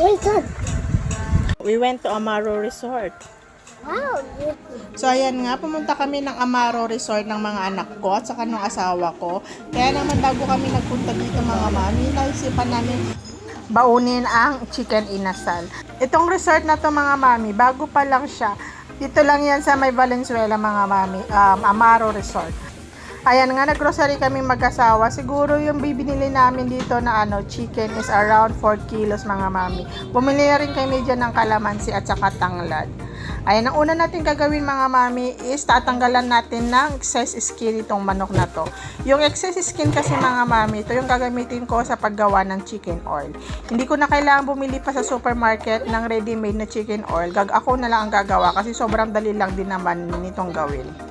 That? We went to Amaro Resort. Wow. So ayan nga, pumunta kami ng Amaro Resort ng mga anak ko at saka ng asawa ko. Kaya naman bago kami nagpunta dito mga mami, naisipan namin baunin ang chicken inasal. Itong resort na to mga mami, bago pa lang siya. Dito lang yan sa may Valenzuela mga mami, um, Amaro Resort. Ayan nga, naggrocery kami mag-asawa. Siguro yung bibinili namin dito na ano, chicken is around 4 kilos mga mami. Bumili na rin kami dyan ng kalamansi at saka tanglad. Ayan, ang una natin gagawin mga mami is tatanggalan natin ng excess skin itong manok na to. Yung excess skin kasi mga mami, ito yung gagamitin ko sa paggawa ng chicken oil. Hindi ko na kailangan bumili pa sa supermarket ng ready-made na chicken oil. Gag ako na lang ang gagawa kasi sobrang dali lang din naman nitong gawin.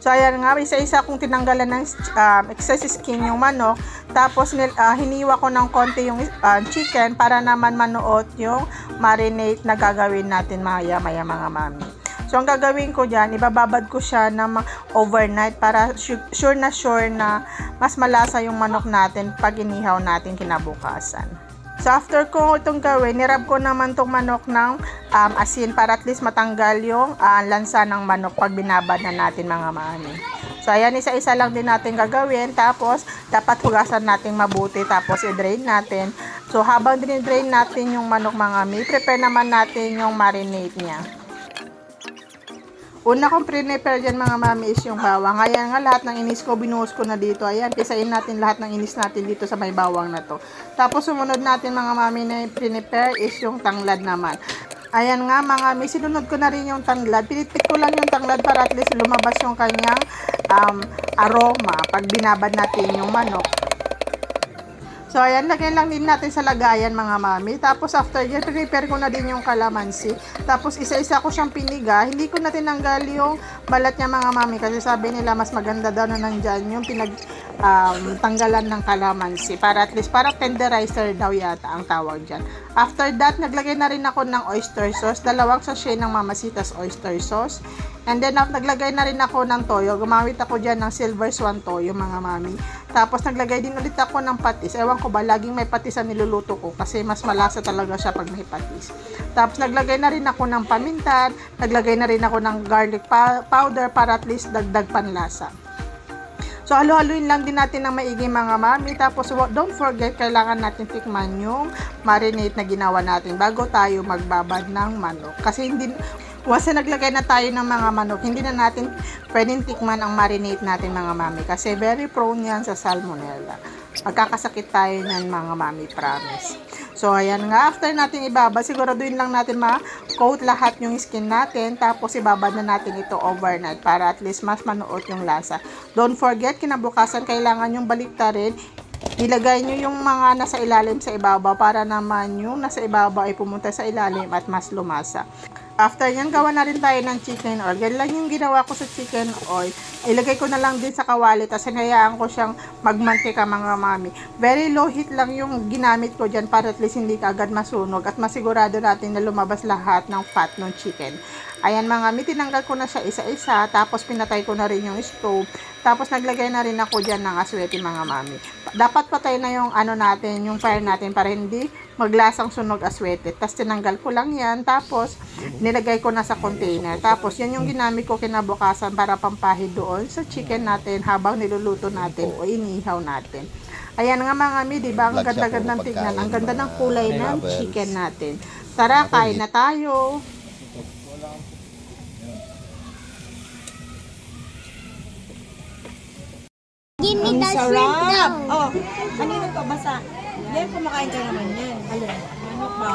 So, ayan nga, isa-isa kong tinanggalan ng um, excess skin yung manok. Tapos, nil, ah, hiniwa ko ng konti yung ah, chicken para naman manuot yung marinate na gagawin natin maya-maya mga mami. So, ang gagawin ko dyan, ibababad ko siya ma- overnight para su- sure na sure na mas malasa yung manok natin pag inihaw natin kinabukasan. So, after ko itong gawin, nirab ko naman tong manok ng um, asin para at least matanggal yung ah, lansa ng manok pag binabad na natin mga mami. So, ayan, isa-isa lang din natin gagawin. Tapos, dapat hugasan natin mabuti. Tapos, i-drain natin. So, habang dinidrain natin yung manok mga mami, prepare naman natin yung marinade niya. Una kong prepare dyan mga mami is yung bawang. Ayan nga lahat ng inis ko, binuhos ko na dito. Ayan, pisain natin lahat ng inis natin dito sa may bawang na to. Tapos sumunod natin mga mami na prepare is yung tanglad naman. Ayan nga mga mami, sinunod ko na rin yung tanglad. Pinitik ko lang yung tanglad para at least lumabas yung kanyang um, aroma pag binabad natin yung manok. So, ayan, lagyan lang din natin sa lagayan mga mami. Tapos, after yan, prepare ko na din yung kalamansi. Tapos, isa-isa ko siyang piniga. Hindi ko na tinanggal yung balat niya mga mami. Kasi sabi nila, mas maganda daw na nandyan yung pinag, um, tanggalan ng kalamansi. Para at least, para tenderizer daw yata ang tawag dyan. After that, naglagay na rin ako ng oyster sauce. Dalawang sachet ng Mamasitas oyster sauce. And then, naglagay na rin ako ng toyo. Gumamit ako dyan ng silver swan toyo, mga mami. Tapos, naglagay din ulit ako ng patis. Ewan ko ba, laging may patis ang niluluto ko kasi mas malasa talaga siya pag may patis. Tapos, naglagay na rin ako ng pamintan. Naglagay na rin ako ng garlic powder para at least dagdag panlasa. So, halo-haloin lang din natin ng maigi mga mami. Tapos, don't forget, kailangan natin tikman yung marinate na ginawa natin bago tayo magbabad ng manok. Kasi hindi, once na naglagay na tayo ng mga manok, hindi na natin pwedeng tikman ang marinate natin mga mami. Kasi very prone yan sa salmonella. Magkakasakit tayo niyan mga mami, promise. So, ayan nga, after natin ibabad, siguraduhin lang natin ma-coat lahat yung skin natin, tapos ibabad na natin ito overnight para at least mas manuot yung lasa. Don't forget, kinabukasan kailangan yung baliktarin, ilagay nyo yung mga nasa ilalim sa ibabaw para naman yung nasa ibabaw ay pumunta sa ilalim at mas lumasa. After yan, gawa na rin tayo ng chicken oil. Ganyan lang yung ginawa ko sa chicken oil. Ilagay ko na lang din sa kawali, tapos hinayaan ko siyang magmantika mga mami. Very low heat lang yung ginamit ko dyan para at least hindi ka agad masunog at masigurado natin na lumabas lahat ng fat ng chicken. Ayan mga mami, tinanggal ko na siya isa-isa, tapos pinatay ko na rin yung stove. Tapos naglagay na rin ako dyan ng aswete mga mami. Dapat patay na yung ano natin, yung fire natin para hindi maglasang sunog aswete. Tapos tinanggal ko lang yan, tapos nilagay ko na sa container. Tapos yan yung ginamit ko kinabukasan para pampahid doon sa chicken natin habang niluluto natin o inihaw natin. Ayan nga mga mami, di ba? Ang ganda-ganda ng tignan. Ang ganda ng kulay ng chicken natin. Tara, kain na tayo. Give me Ang the shrimp sarap! now. Oh, kanino to? Basa. Yan, kumakain ka naman yan. Alin? Manok ba?